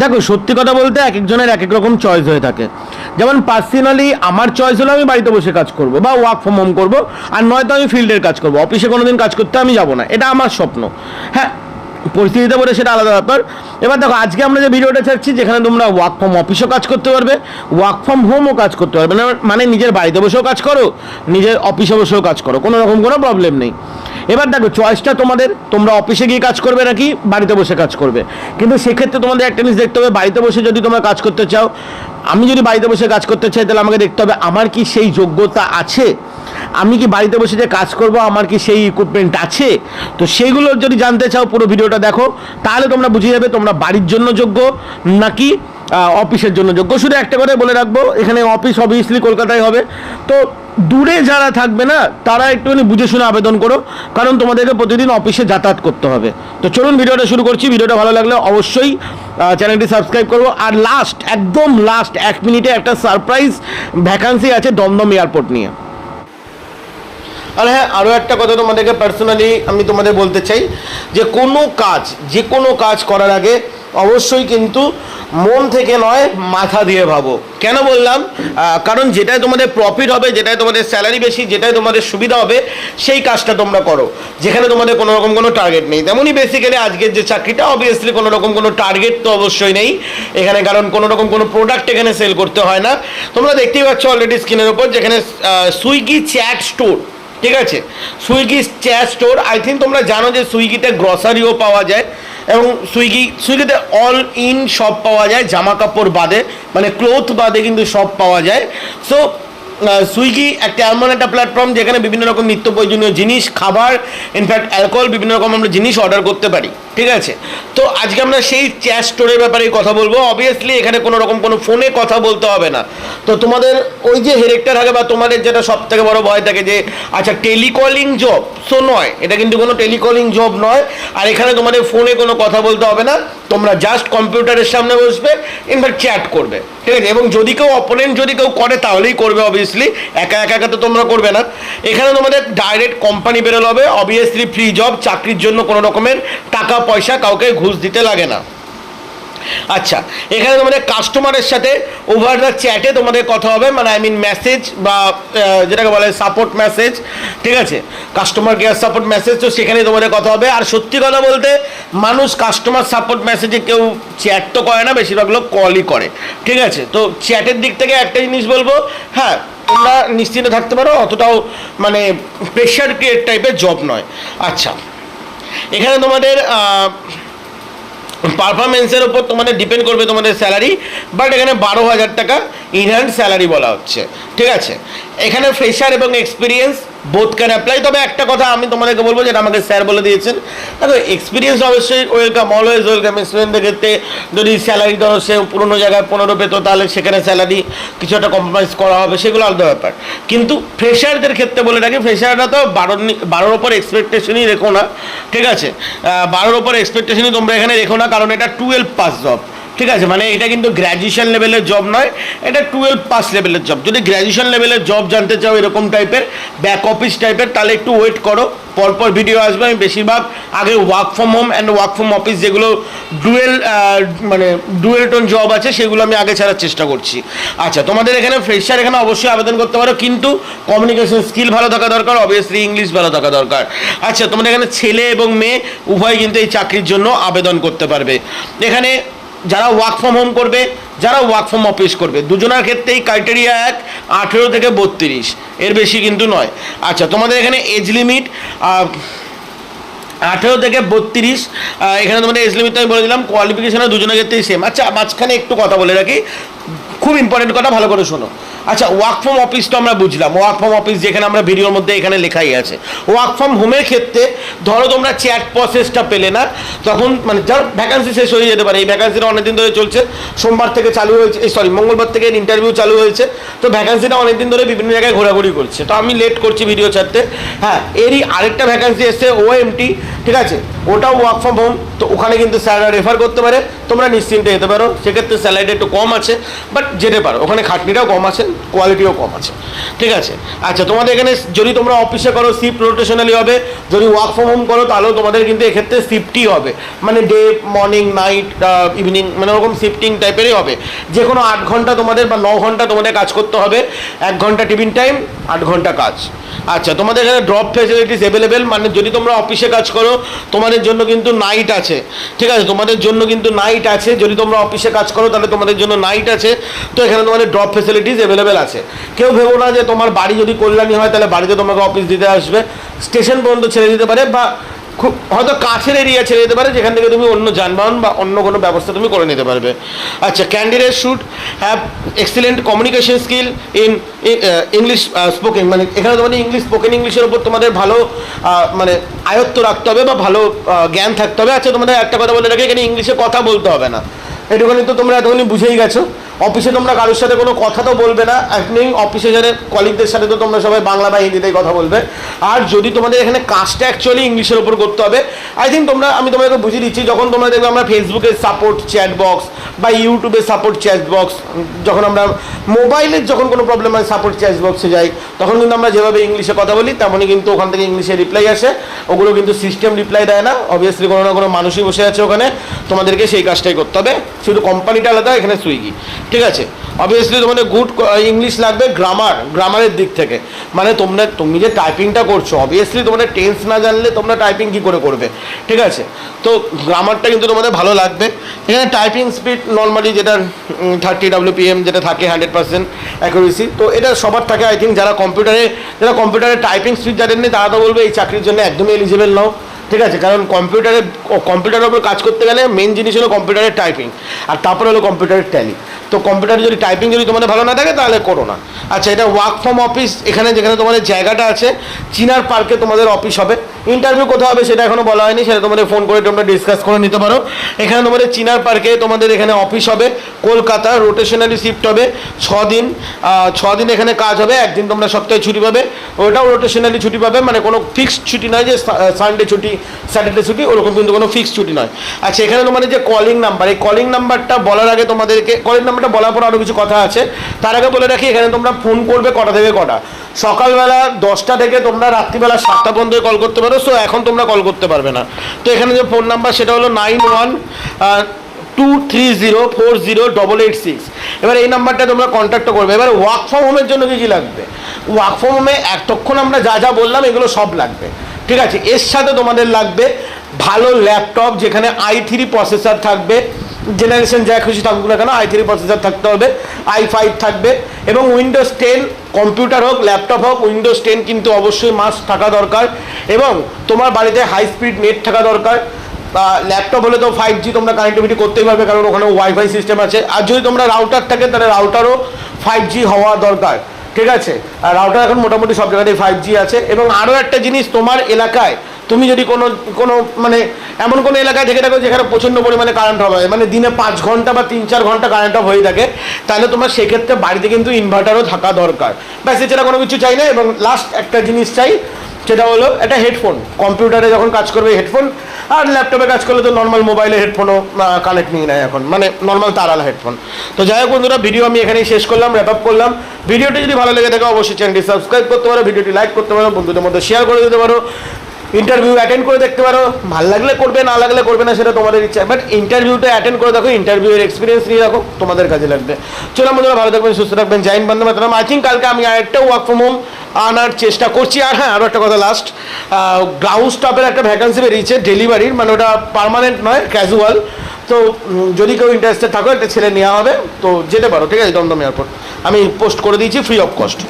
দেখো, সত্যি কথা বলতে এক একজনের এক এক রকম চয়েস হয়ে থাকে। যেমন পার্সোনালি আমার চয়েস হলো আমি বাড়িতে বসে কাজ করব বা ওয়ার্ক ফ্রম হোম করব, আর নয়তো আমি ফিল্ডের কাজ করব। অফিসে কোনোদিন কাজ করতে আমি যাব না, এটা আমার স্বপ্ন। হ্যাঁ পরিস্থিতিতে বলে সেটা আলাদা ব্যাপার। এবার দেখো, আজকে আমরা যে ভিডিওটা ছাড়ছি, যেখানে তোমরা ওয়ার্ক ফ্রম অফিসও কাজ করতে পারবে ওয়ার্ক ফ্রম হোমও কাজ করতে পারবে। না মানে নিজের বাড়িতে বসেও কাজ করো, নিজের অফিসে বসেও কাজ করো, কোনো রকম কোনো প্রবলেম নেই। এবার দেখো চয়েসটা তোমাদের, তোমরা অফিসে গিয়ে কাজ করবে নাকি বাড়িতে বসে কাজ করবে? কিন্তু সেক্ষেত্রে তোমাদের একটা জিনিস দেখতে হবে, বাড়িতে বসে যদি তোমরা কাজ করতে চাও, আমি যদি বাড়িতে বসে কাজ করতে চাই, তাহলে আমাকে দেখতে হবে, আমার কি সেই যোগ্যতা আছে? আমি কি বাড়িতে বসে যে কাজ করব, আমার কি সেই ইকুইপমেন্ট আছে? তো সেইগুলো যদি জানতে চাও, পুরো ভিডিওটা দেখো, তাহলে তোমরা বুঝে যাবে তোমরা বাড়ির জন্য যোগ্য নাকি অফিসের জন্য যোগ্য। শুধু একটা কথা বলে রাখব, এখানে অফিস অবভিয়াসলি কলকাতায় হবে। তো দূরে যারা থাকবে না, তারা একটুখানি বুঝে শুনে আবেদন করো, কারণ তোমাদেরকে প্রতিদিন অফিসে যাতায়াত করতে হবে। তো চলুন ভিডিওটা শুরু করছি, ভিডিওটা ভালো লাগলে অবশ্যই চ্যানেলটি সাবস্ক্রাইব করব আর লাস্ট একদম লাস্ট এক মিনিটে একটা সারপ্রাইজ ভ্যাকান্সি আছে দমদম এয়ারপোর্ট নিয়ে। আর হ্যাঁ আরও একটা কথা তোমাদেরকে পার্সোনালি আমি তোমাদের বলতে চাই, যে কোনো কাজ, যে কোনো কাজ করার আগে অবশ্যই কিন্তু মন থেকে নয়, মাথা দিয়ে ভাবো। কেন বললাম? কারণ যেটাই তোমাদের প্রফিট হবে, যেটাই তোমাদের স্যালারি বেশি, যেটাই তোমাদের সুবিধা হবে, সেই কাজটা তোমরা করো। যেখানে তোমাদের কোনো রকম কোনো টার্গেট নেই। তেমনই বেসিক্যালি আজকের যে চাকরিটা অবভিয়াসলি কোনো রকম কোনো টার্গেট তো অবশ্যই নেই। এখানে কারণ কোনো রকম কোনো প্রোডাক্ট এখানে সেল করতে হয় না। তোমরা দেখতেই পাচ্ছ অলরেডি স্ক্রিনের ওপর যেখানে সুইগি চ্যাট স্টোর। ঠিক আছে? Swiggy chat store. I think তোমরা জানো যে সুইগিতে গ্রসারিও পাওয়া যায়। এবং সুইগি, সুইগিতে অল ইন সব পাওয়া যায়, জামা কাপড় বাদে মানে ক্লোথ বাদে কিন্তু সব পাওয়া যায়। সো সুইগি, একটা এমন একটা প্ল্যাটফর্ম যেখানে বিভিন্ন রকম নিত্য প্রয়োজনীয় জিনিস, খাবার ইনফ্যাক্ট অ্যালকোহল বিভিন্ন রকম আমরা জিনিস অর্ডার করতে পারি, ঠিক আছে? তো আজকে আমরা সেই চ্যাট স্টোরের ব্যাপারে কথা বলব। অবভিয়াসলি এখানে কোনো রকম কোনো ফোনে কথা বলতে হবে না। তো তোমাদের ওই যে হেরেকটা থাকে বা তোমাদের যেটা সব থেকে বড় ভয় থাকে যে আচ্ছা টেলিকলিং জব সো নয়। এটা কিন্তু কোনো টেলিকলিং জব নয়। আর এখানে তোমাদের ফোনে কোনো কথা বলতে হবে না। তোমরা জাস্ট কম্পিউটারের সামনে বসবে ইনফ্যাক্ট চ্যাট করবে, ঠিক আছে? এবং যদি কেউ অপোনেন্ট যদি কেউ করে, তাহলেই করবে অবভিয়াসলি একা একা একা তো তোমরা করবে না। এখানে তোমাদের ডাইরেক্ট কোম্পানি বেরোলে হবে। অবভিয়াসলি ফ্রি জব চাকরির জন্য কোনো রকমের টাকা, পয়সা কাউকে ঘুষ দিতে লাগে না। আচ্ছা এখানে তোমাদের কাস্টমারের সাথে ওভার দ্য চ্যাটে তোমাদের কথা হবে মানে আই মিন মেসেজ বা যেটাকে বলে সাপোর্ট মেসেজ ঠিক আছে? কাস্টমার কেয়ার সাপোর্ট মেসেজ তো সেখানে তোমাদের কথা হবে। আর সত্যি কথা বলতে, মানুষ কাস্টমার সাপোর্ট মেসেজে কেউ চ্যাট তো করে না, বেশিরভাগ লোক কলই করে, ঠিক আছে? তো চ্যাটের দিক থেকে একটা জিনিস বলব হ্যাঁ তোমরা নিশ্চিন্তে থাকতে পারো, অতটাও মানে প্রেশার ক্রিয়েট টাইপের জব নয়। আচ্ছা এখানে তোমাদের পারফরমেন্সের উপর তোমাদের ডিপেন্ড করবে তোমাদের স্যালারি বাট এখানে বারো হাজার টাকা ইনহ্যান্ড স্যালারি বলা হচ্ছে। ঠিক আছে? এখানে ফ্রেশার এবং এক্সপিরিয়েন্স বোথ ক্যান অ্যাপ্লাই তবে একটা কথা আমি তোমাদেরকে বলব যেটা আমাকে স্যার বলে দিয়েছেন। দেখো এক্সপিরিয়েন্স অবশ্যই ওয়েলকাম অলওয়েজ ওয়েলকাম স্টুডেন্টদের ক্ষেত্রে যদি স্যালারি ধরো সে পুরোনো জায়গায় পনেরো পেতো, তাহলে সেখানে স্যালারি কিছু একটা কম্প্রোমাইজ করা হবে, সেগুলো আলাদা ব্যাপার। কিন্তু ফ্রেশারদের ক্ষেত্রে বলে রাখি ফ্রেশাররা তো বারোর নি- বারোর ওপর এক্সপেকটেশনই রেখো না, ঠিক আছে? বারোর ওপর এক্সপেকটেশনই তোমরা এখানে রেখো না, কারণ এটা টুয়েলভ পাস জব ঠিক আছে মানে এটা কিন্তু গ্র্যাজুয়েশন লেভেলের জব নয়, এটা টুয়েলভ পাস লেভেলের জব যদি গ্র্যাজুয়েশন লেভেলের জব জানতে চাও এরকম টাইপের ব্যাক অফিস টাইপের তাহলে একটু ওয়েট করো, পরপর ভিডিও আসবে। আমি বেশিরভাগ আগে work from home and work from office যেগুলো ডুয়েল মানে ডুয়েল টোন জব আছে, সেগুলো আমি আগে ছাড়ার চেষ্টা করছি। আচ্ছা তোমাদের এখানে ফ্রেশার এখানে অবশ্যই আবেদন করতে পারো, কিন্তু কমিউনিকেশন স্কিল ভালো থাকা দরকার অবভিয়াসলি ইংলিশ ভালো থাকা দরকার। আচ্ছা তোমাদের এখানে ছেলে এবং মেয়ে, উভয় কিন্তু এই চাকরির জন্য আবেদন করতে পারবে। এখানে যারা ওয়ার্ক ফ্রম হোম করবে, যারা ওয়ার্ক ফ্রম অফিস করবে। দুজনের ক্ষেত্রেই ক্রাইটেরিয়া এক, আঠেরো থেকে বত্রিশ। এর বেশি কিন্তু নয়। আচ্ছা তোমাদের এখানে এজ লিমিট আঠেরো থেকে বত্রিশ এখানে তোমাদের এজ লিমিট আমি বলে দিলাম কোয়ালিফিকেশনে দুজনের ক্ষেত্রেই সেম আচ্ছা মাঝখানে একটু কথা বলে রাখি। খুব ইম্পর্টেন্ট কথা, ভালো করে শোনো। আচ্ছা ওয়ার্ক ফ্রম অফিস তো আমরা বুঝলাম। ওয়ার্ক ফ্রম অফিস যেখানে আমরা ভিডিওর মধ্যে এখানে লেখাই আছে। ওয়ার্ক ফ্রম হোমের ক্ষেত্রে, ধরো তোমরা চ্যাট প্রসেসটা পেলে না, তখন মানে যার ভ্যাকান্সি শেষ হয়ে যেতে পারে, এই ভ্যাকান্সিটা অনেকদিন ধরে চলছে, সোমবার থেকে চালু হয়েছে, এই সরি মঙ্গলবার থেকে ইন্টারভিউ চালু হয়েছে, তো ভ্যাকান্সিটা অনেকদিন ধরে বিভিন্ন জায়গায় ঘোরাঘুরি করছে। তো আমি লেট করছি ভিডিও ছাড়তে হ্যাঁ এরই আরেকটা ভ্যাকান্সি এসছে ওএমটি ঠিক আছে? ওটাও ওয়ার্ক ফ্রম হোম তো ওখানে কিন্তু স্যাররা রেফার করতে পারে, তোমরা নিশ্চিন্তে যেতে পারো। সেক্ষেত্রে স্যালারিটা একটু কম আছে বাট যেতে পারো। ওখানে খাটনিটাও কম আছে কোয়ালিটিও কম আছে। ঠিক আছে? আচ্ছা তোমাদের এখানে যদি তোমরা অফিসে করো শিফট রোটেশনালি হবে। যদি ওয়ার্ক ফ্রম হোম করো, তাহলেও তোমাদের কিন্তু এক্ষেত্রে শিফটই হবে। মানে ডে মর্নিং নাইট ইভিনিং মানে ওরকম শিফটিং টাইপেরই হবে। যে কোনো আট ঘণ্টা তোমাদের বা ন ঘণ্টা তোমাদের কাজ করতে হবে। এক ঘণ্টা টিফিন টাইম আট ঘণ্টা কাজ। আচ্ছা তোমাদের এখানে ড্রপ ফেসিলিটিস অ্যাভেলেবেল মানে যদি তোমরা অফিসে কাজ করো, তোমাদের জন্য কিন্তু নাইট আছে। ঠিক আছে? তোমাদের জন্য কিন্তু নাইট আছে। যদি তোমরা অফিসে কাজ করো, তাহলে তোমাদের জন্য নাইট আছে। তো এখানে তোমাদের ড্রপ ফেসিলিটিস অ্যাভেলেবেল আছে। কেউ ভেবো না যে তোমার বাড়ি যদি কল্যাণী হয়, তাহলে বাড়িতে তোমাকে অফিস দিতে আসবে। স্টেশন পর্যন্ত ছেড়ে দিতে পারে বা খুব হয়তো কাছের এরিয়া ছেড়ে দিতে পারে, যেখান থেকে তুমি অন্য যানবাহন বা অন্য কোনো ব্যবস্থা তুমি করে নিতে পারবে। আচ্ছা candidate should have excellent communication skill in English spoken মানে এখানে তোমাদের ইংলিশ স্পোকেন ইংলিশের উপর তোমাদের ভালো মানে আয়ত্ত রাখতে হবে বা ভালো জ্ঞান থাকতে হবে। আচ্ছা তোমাদের একটা কথা বলে রাখি এখানে ইংলিশে কথা বলতে হবে না। এটুখানি তো তোমরা এতখানি বুঝেই গেছো। অফিসে তোমরা কারোর সাথে কোনো কথা তো বলবে না আপনি অফিসে যারা কলিগদের সাথে তো তোমরা সবাই বাংলা বা হিন্দিতেই কথা বলবে। আর যদি তোমাদের এখানে কাজটা অ্যাকচুয়ালি ইংলিশের উপর করতে হবে আই থিঙ্ক তোমরা, আমি তোমাকে বুঝিয়ে দিচ্ছি, যখন তোমরা দেখবে আমরা ফেসবুকে সাপোর্ট চ্যাট বক্স বা ইউটিউবে সাপোর্ট চ্যাট বক্স যখন আমরা মোবাইলের যখন কোনো প্রবলেম হয় সাপোর্ট চ্যাট বক্সে যাই, তখন কিন্তু আমরা যেভাবে ইংলিশে কথা বলি, তেমনই কিন্তু ওখান থেকে ইংলিশে রিপ্লাই আসে। ওগুলো কিন্তু সিস্টেম রিপ্লাই দেয় না। অবভিয়াসলি কোনো না কোনো মানুষই বসে আছে ওখানে। তোমাদেরকে সেই কাজটাই করতে হবে। শুধু কোম্পানিটা আলাদা, এখানে সুইগি ঠিক আছে? অবভিয়াসলি তোমাদের গুড ইংলিশ লাগবে গ্রামার গ্রামারের দিক থেকে। মানে তোমরা, তুমি যে টাইপিংটা করছ অবভিয়াসলি তোমাদের টেন্স না জানলে তোমরা টাইপিং কী করে করবে? ঠিক আছে? তো গ্রামারটা কিন্তু তোমাদের ভালো লাগবে। এখানে টাইপিং স্পিড নর্মালি যেটা থার্টি ডাব্লিউপিএম যেটা থাকে হান্ড্রেড পার্সেন্ট অ্যাকুরেসি তো এটা সবার থাকে আই থিঙ্ক যারা কম্পিউটারে যারা কম্পিউটারে টাইপিং স্পিড যাদের নেই, তারা তো বলবে এই চাকরির জন্য একদমই এলিজিবল নাও। ঠিক আছে? কারণ কম্পিউটারে কম্পিউটারের ওপর কাজ করতে গেলে মেন জিনিস হলো কম্পিউটারের টাইপিং আর তারপরে হলো কম্পিউটারের ট্যালি তো কম্পিউটারে যদি টাইপিং যদি তোমাদের ভালো না থাকে, তাহলে করো না। আচ্ছা এটা ওয়ার্ক ফ্রম অফিস এখানে যেখানে তোমাদের জায়গাটা আছে, চিনার পার্কে তোমাদের অফিস হবে। ইন্টারভিউ কোথাও হবে সেটা এখনও বলা হয়নি, সেটা তোমাদের ফোন করে তোমরা ডিসকাস করে নিতে পারো। এখানে তোমাদের চিনার পার্কে তোমাদের এখানে অফিস হবে, কলকাতা রোটেশনালি শিফট হবে ছ দিন ছ দিন এখানে কাজ হবে, একদিন তোমরা সপ্তাহে ছুটি পাবে। ওটাও রোটেশনালি ছুটি পাবে মানে কোনো ফিক্সড ছুটি নয় যে সানডে ছুটি স্যাটারডে ছুটি, ওরকম কিন্তু কোনো ফিক্সড ছুটি নয়। আচ্ছা এখানে তোমাদের যে কলিং নাম্বার এই কলিং নাম্বারটা বলার আগে তোমাদেরকে কলিং নাম্বারটা বলার পর আরও কিছু কথা আছে। তার আগে বলে রাখি, এখানে তোমরা ফোন করবে কটা থেকে কটা। সকালবেলা দশটা থেকে তোমরা রাত্রিবেলা সাতটা পর্যন্ত কল করতে পারো সো এখন তোমরা কল করতে পারবে না। তো এখানে যে ফোন নাম্বার সেটা হলো nine one two three zero four zero double eight six এবার এই নাম্বারটা তোমরা কন্ট্যাক্ট করবে। এবার ওয়ার্ক ফ্রম হোমের জন্য কী কী লাগবে? ওয়ার্ক ফ্রম হোমে এতক্ষণ আমরা যা যা বললাম, এগুলো সব লাগবে। ঠিক আছে? এর সাথে তোমাদের লাগবে ভালো ল্যাপটপ যেখানে আই থ্রি প্রসেসর থাকবে। জেনারেশন যা খুশি থাকুক না কেন আই থ্রি প্রসেসর থাকতে হবে আই ফাইভ থাকবে, এবং উইন্ডোজ টেন কম্পিউটার হোক ল্যাপটপ হোক উইন্ডোজ টেন কিন্তু অবশ্যই মাস্ট থাকা দরকার, এবং তোমার বাড়িতে হাই স্পিড নেট থাকা দরকার ল্যাপটপ হলে তো ফাইভ জি তোমরা কানেক্টিভিটি করতেই পারবে, কারণ ওখানে ওয়াইফাই সিস্টেম আছে, আর যদি তোমরা রাউটার থাকে, তাহলে রাউটারও ফাইভ জি হওয়া দরকার, ঠিক আছে? আর রাউটার এখন মোটামুটি সব জায়গাতেই ফাইভ জি আছে, এবং আরও একটা জিনিস তোমার এলাকায় তুমি যদি কোনো কোনো মানে এমন কোনো এলাকায় থেকে থাকো যেখানে প্রচণ্ড পরিমাণে কারেন্ট হবে মানে দিনে পাঁচ ঘণ্টা বা তিন চার ঘণ্টা কারেন্ট অফ হয়ে থাকে, তাহলে তোমার সেক্ষেত্রে বাড়িতে কিন্তু ইনভার্টারও থাকা দরকার। ব্যাস, এছাড়া কোনো কিছু চাই না এবং লাস্ট একটা জিনিস চাই, সেটা হলো একটা হেডফোন কম্পিউটারে যখন কাজ করবে হেডফোন আর ল্যাপটপে কাজ করলে তো নর্মাল মোবাইলে হেডফোনও কানেক্ট নিয়ে নেয় এখন মানে নর্মাল তারালা হেডফোন তো যাই হোক বন্ধুরা ভিডিও আমি এখানেই শেষ করলাম র্যাপ আপ করলাম। ভিডিওটি যদি ভালো লেগে থাকে, অবশ্যই চ্যানেলটি সাবস্ক্রাইব করতে পারো ভিডিওটি লাইক করতে পারো, বন্ধুদের মধ্যে শেয়ার করে দিতে পারো। ইন্টারভিউ অ্যাটেন্ড করে দেখতে পারো। ভালো লাগলে করবে, না লাগলে করবে না, সেটা তোমাদের ইচ্ছা। বাট ইন্টারভিউটা অ্যাটেন্ড করে দেখো ইন্টারভিউয়ের এক্সপিরিয়েন্স নিয়ে রাখো তোমাদের কাজে লাগবে। চলো বন্ধুরা ভালো থাকবেন, সুস্থ থাকবেন। জাইন বন্ধু মাতারাম। আই থিঙ্ক কালকে আমি আরেকটা ওয়ার্ক ফ্রম হোম আনার চেষ্টা করছি। আর হ্যাঁ আরও একটা কথা লাস্ট গ্রাউন্ড স্টাফের একটা ভ্যাকান্সি বেরিয়েছে ডেলিভারির মানে ওটা পার্মানেন্ট নয় ক্যাজুয়াল তো যদি কেউ ইন্টারেস্টেড থাকো, একটা ছেলে নেওয়া হবে। তো যেতে পারো, ঠিক আছে, দমদম এয়ারপোর্ট আমি পোস্ট করে দিয়েছি ফ্রি অফ কস্ট